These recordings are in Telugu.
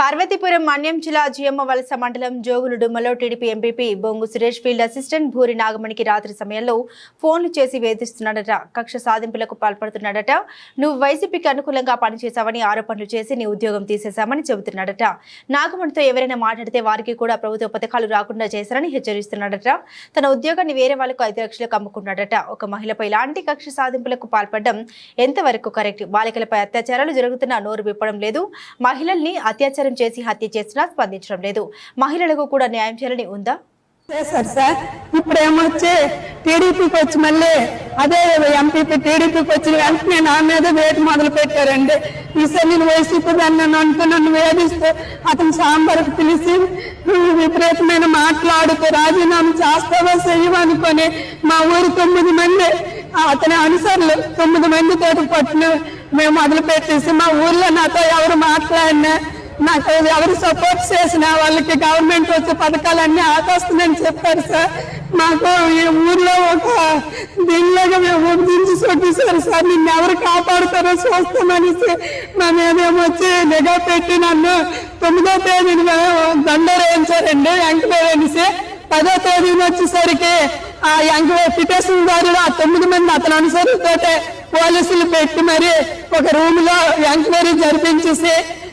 పార్వతీపురం మన్యం జిల్లా జియమ్మ వలస మండలం జోగులుడుమలో టీడీపీ ఎంపీపీ బొంగు సురేష్ ఫీల్డ్ అసిస్టెంట్ భూరి నాగమణికి రాత్రి సమయంలో ఫోన్లు చేసి వేధిస్తున్నాడట. కక్ష సాధింపులకు పాల్పడుతున్నాడట. నువ్వు వైసీపీకి అనుకూలంగా పనిచేశావని ఆరోపణలు చేసి నీ ఉద్యోగం తీసేశామని చెబుతున్నాడట. నాగమణితో ఎవరైనా మాట్లాడితే వారికి కూడా ప్రభుత్వ పథకాలు రాకుండా చేశారని హెచ్చరిస్తున్నాడట. తన ఉద్యోగాన్ని వేరే వాళ్ళకు ఐదు లక్షలకు అమ్ముకున్నాడట. ఒక మహిళపై ఇలాంటి కక్ష సాధింపులకు పాల్పడడం ఎంతవరకు కరెక్ట్? బాలికలపై అత్యాచారాలు జరుగుతున్నా నోరు విప్పడం లేదు. మహిళల్ని అత్యాచారం చేసి హత్య చేసినా స్పందించడం లేదు. మహిళలకు కూడా న్యాయం చేయాలని ఉందా? చేశారు సార్ ఇప్పుడు ఏమొచ్చి టీడీపీకి వచ్చి మళ్ళీ అదే ఎంపీపీ టీడీపీకి వచ్చిన వెంటనే నా మీద వేటు మొదలు పెట్టారండి. ఈసారి నేను వైసీపీ దాన్ని నన్ను అంటూ నన్ను వేధిస్తూ అతను సాంబార్కి పిలిచి విపరీతమైన మాట్లాడుతూ రాజీనామా చేస్తావా చెయ్యమనుకొని మా ఊరు తొమ్మిది మంది అతని అనుసరులు తొమ్మిది మంది తోటి పట్టును మేము మొదలు పెట్టేసి మా ఊర్లో నాతో ఎవరు మాట్లాడినా నాకు ఎవరు సపోర్ట్ చేసిన వాళ్ళకి గవర్నమెంట్ వచ్చే పథకాలన్నీ ఆపేస్తుందని చెప్పారు సార్. మాకు ఈ ఊర్లో ఒక దీనిలాగా మేము దించి చూపిస్తారు సార్. నిన్ను ఎవరు కాపాడుతారో చూస్తామనేసి మా మేమేమో వచ్చి నిఘా పెట్టి నన్ను తొమ్మిదో తేదీని దండోరు వేయించారండి వెంకటే అనేసి. పదో తేదీని వచ్చేసరికి ఆ ఎంక పిటేషన్ గారు ఆ తొమ్మిది మంది అతను అనుసరితో పోలీసులు పెట్టి మరి ఒక రూమ్లో ఎంక్వైరీ జరిపించేసి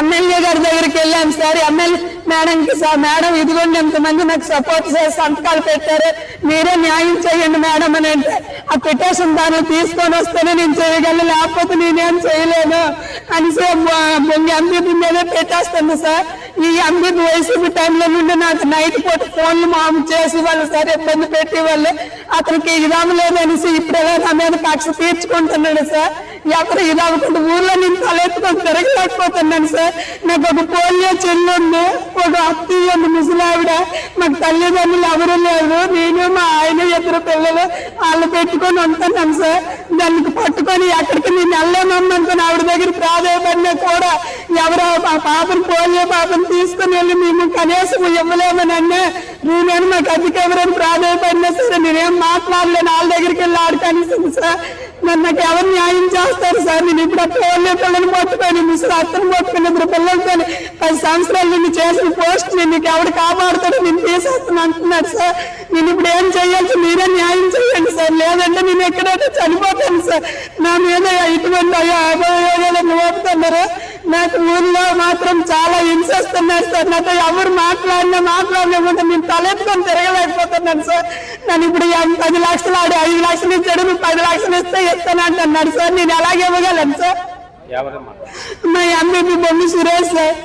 ఎమ్మెల్యే గారి దగ్గరికి వెళ్ళాను సార్. ఎమ్మెల్యే మేడంకి సార్ మేడం ఇదిగోండి ఎంతమంది నాకు సపోర్ట్ చేసి సంతకాలు పెట్టారు. మీరే న్యాయం చేయండి మేడం అని అంటే ఆ పిటిషన్ దాన్ని తీసుకొని వస్తేనే నేను చేయగలను లేకపోతే నేనేం చేయలేను అని ఎంపీ మీదే పెట్టేస్తుంది సార్. ఈ ఎంపీ వైసీపీ టైంలో నుండి నాకు నైట్ పూట ఫోన్లు మాము చేసి వాళ్ళు సార్ ఇబ్బంది పెట్టి వాళ్ళు అతనికి ఇదాము లేదనేసి ఇప్పుడే నా మీద కక్ష తీర్చుకుంటున్నాడు సార్. ఎవరు అనుకుంటే ఊర్లో నేను తలెత్తుకొని తిరగలేకపోతున్నాను సార్. నాకు ఒక పోలియో చెల్లుంది ఒక అత్తయ్య ఉంది ముసలావిడ మాకు తల్లిదండ్రులు ఎవరు లేరు. నేను మా ఆయన ఇద్దరు పిల్లలు వాళ్ళు పెట్టుకొని ఉంటున్నాను సార్. దానికి పట్టుకొని ఎక్కడికి నేను వెళ్ళామమ్మనుకుని ఆవిడ దగ్గర ప్రాధాయపడినా కూడా ఎవరో మా పాపను పోలియో పాపను తీసుకుని వెళ్ళి మేము కనీసం ఇవ్వలేమని అన్నా. నేనేమి నాకు అధిక ఎవరైనా ప్రాధాయపడినా సరే నేనేం మాట్లాడలేను. వాళ్ళ దగ్గరికి వెళ్ళి ఆడు సార్ మరి నాకు ఎవరు న్యాయం చేస్తారు సార్? నేను ఇప్పుడు ఆ పిల్లలు పట్టుకొని ముసలి అత్తను పట్టుకొని ఇద్దరు పిల్లలతో పది సంవత్సరాలు నిన్ను చేసిన పోస్ట్ నేను నీకు ఎవడు కాపాడుతాడో నేను తీసేస్తాను అంటున్నాడు సార్. నేను ఇప్పుడు ఏం చేయాల్సి మీరే న్యాయం చేయండి సార్. లేదంటే నేను ఎక్కడైతే చనిపోతాను సార్. నా మీద ఇటువంటి అయ్యో అభియోగాలు మోపుతున్నారు నాకు ఊళ్ళో మాత్రం చాలా హింసిస్తున్నారు సార్. నాతో ఎవరు మాట్లాడినా మాట్లాడలేకుండా నేను తలెత్తుకొని తిరగలేకపోతున్నాను సార్. నన్ను ఇప్పుడు పది లక్షలు ఆడి ఐదు లక్షలు ఇచ్చాడు నువ్వు పది లక్షలు ఇస్తే ఇస్తాను అంటున్నాడు సార్. నేను ఎలాగ ఇవ్వగలను సార్? మా ఎంబీపీ బొమ్మి సురేష్ సార్.